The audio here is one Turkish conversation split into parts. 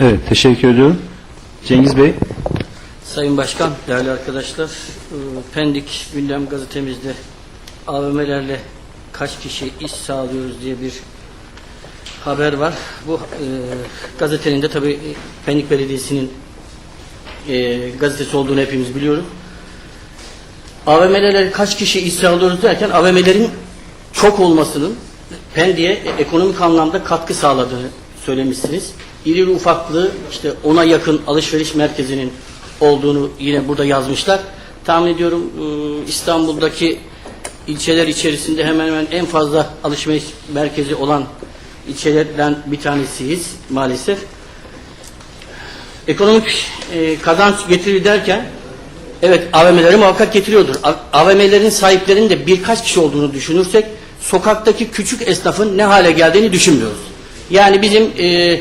Evet, teşekkür ediyorum. Cengiz Bey. Sayın Başkan, değerli arkadaşlar, e, Pendik Gündem gazetemizde AVM'lerle kaç kişi iş sağlıyoruz diye bir haber var. Bu e, gazetenin de tabii Pendik Belediyesi'nin e, gazetesi olduğunu hepimiz biliyoruz. AVM'lerle kaç kişi iş sağlıyoruz derken AVM'lerin çok olmasının Pendik'e ekonomik anlamda katkı sağladığını söylemişsiniz. İri ufaklı işte ona yakın alışveriş merkezinin olduğunu yine burada yazmışlar. Tahmin ediyorum e, İstanbul'daki ilçeler içerisinde hemen hemen en fazla alışveriş merkezi olan ilçelerden bir tanesiyiz maalesef. Ekonomik e, kazanç getirir derken evet AVM'leri muhakkak getiriyordur. AVM'lerin sahiplerinin de birkaç kişi olduğunu düşünürsek sokaktaki küçük esnafın ne hale geldiğini düşünmüyoruz. Yani bizim e,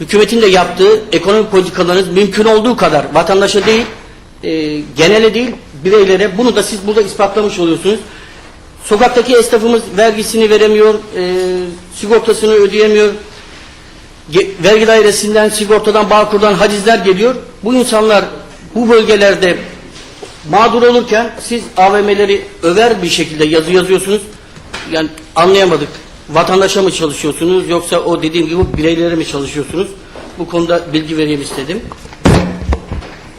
hükümetin de yaptığı ekonomik politikalarınız mümkün olduğu kadar vatandaşa değil, e, genele değil, bireylere bunu da siz burada ispatlamış oluyorsunuz. Sokaktaki esnafımız vergisini veremiyor, e, sigortasını ödeyemiyor, Ge- vergi dairesinden, sigortadan, bağkurdan hacizler geliyor. Bu insanlar bu bölgelerde mağdur olurken siz AVM'leri över bir şekilde yazı yazıyorsunuz. Yani anlayamadık. Vatandaşa mı çalışıyorsunuz yoksa o dediğim gibi bireylere mi çalışıyorsunuz? Bu konuda bilgi vereyim istedim.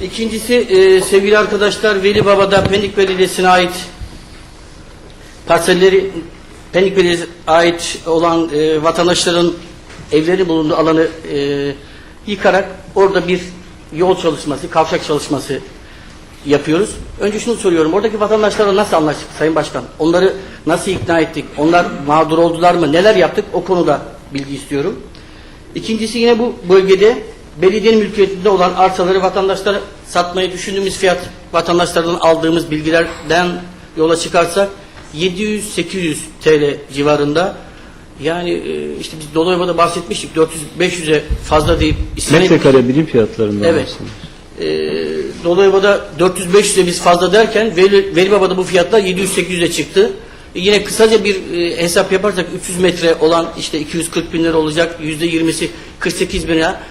İkincisi e, sevgili arkadaşlar Veli Baba'da Pendik Belediyesi'ne ait parselleri Pendik Belediyesi'ne ait olan e, vatandaşların evleri bulunduğu alanı e, yıkarak orada bir yol çalışması, kavşak çalışması yapıyoruz. Önce şunu soruyorum. Oradaki vatandaşlarla nasıl anlaştık Sayın Başkan? Onları nasıl ikna ettik? Onlar mağdur oldular mı? Neler yaptık? O konuda bilgi istiyorum. İkincisi yine bu bölgede belediyenin mülkiyetinde olan arsaları vatandaşlara satmayı düşündüğümüz fiyat vatandaşlardan aldığımız bilgilerden yola çıkarsak 700-800 TL civarında yani e, işte biz Doloyva'da bahsetmiştik 400-500'e fazla deyip Metrekare birim fiyatlarından Evet. e, Dolayıba'da 400-500'e biz fazla derken Veli, Veli Baba'da bu fiyatlar 700-800'e çıktı. Yine kısaca bir e, hesap yaparsak 300 metre olan işte 240 bin lira olacak. %20'si 48 bin lira.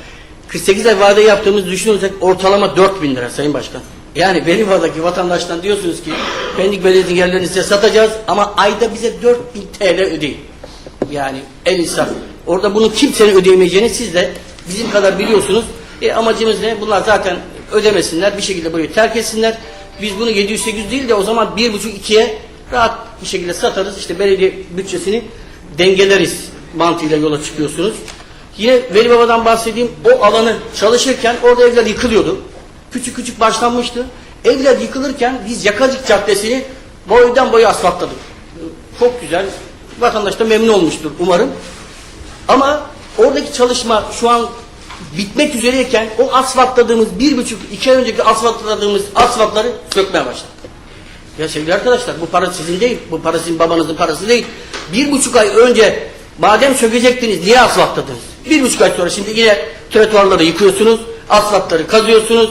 48 ay vade yaptığımız düşünürsek ortalama 4 bin lira Sayın Başkan. Yani Veli Baba'daki vatandaştan diyorsunuz ki Pendik Belediyesi'nin yerlerini size satacağız ama ayda bize 4 bin TL ödeyin. Yani en insaf. Orada bunu kimsenin ödeyemeyeceğini siz de bizim kadar biliyorsunuz. E, amacımız ne? Bunlar zaten ödemesinler. Bir şekilde burayı terk etsinler. Biz bunu 700-800 değil de o zaman 1,5-2'ye rahat bir şekilde satarız. İşte belediye bütçesini dengeleriz mantığıyla yola çıkıyorsunuz. Yine Veli Baba'dan bahsedeyim. O alanı çalışırken orada evler yıkılıyordu. Küçük küçük başlanmıştı. Evler yıkılırken biz Yakacık Caddesi'ni boydan boya asfaltladık. Çok güzel. Vatandaş da memnun olmuştur umarım. Ama oradaki çalışma şu an bitmek üzereyken o asfaltladığımız bir buçuk iki ay önceki asfaltladığımız asfaltları sökmeye başladık. Ya sevgili arkadaşlar bu para sizin değil. Bu para sizin babanızın parası değil. Bir buçuk ay önce madem sökecektiniz niye asfaltladınız? Bir buçuk ay sonra şimdi yine trotuarları yıkıyorsunuz. Asfaltları kazıyorsunuz.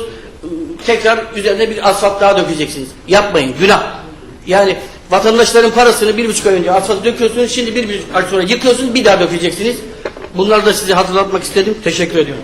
Tekrar üzerine bir asfalt daha dökeceksiniz. Yapmayın günah. Yani vatandaşların parasını bir buçuk ay önce asfalt döküyorsunuz. Şimdi bir buçuk ay sonra yıkıyorsunuz bir daha dökeceksiniz. Bunları da size hatırlatmak istedim. Teşekkür ediyorum.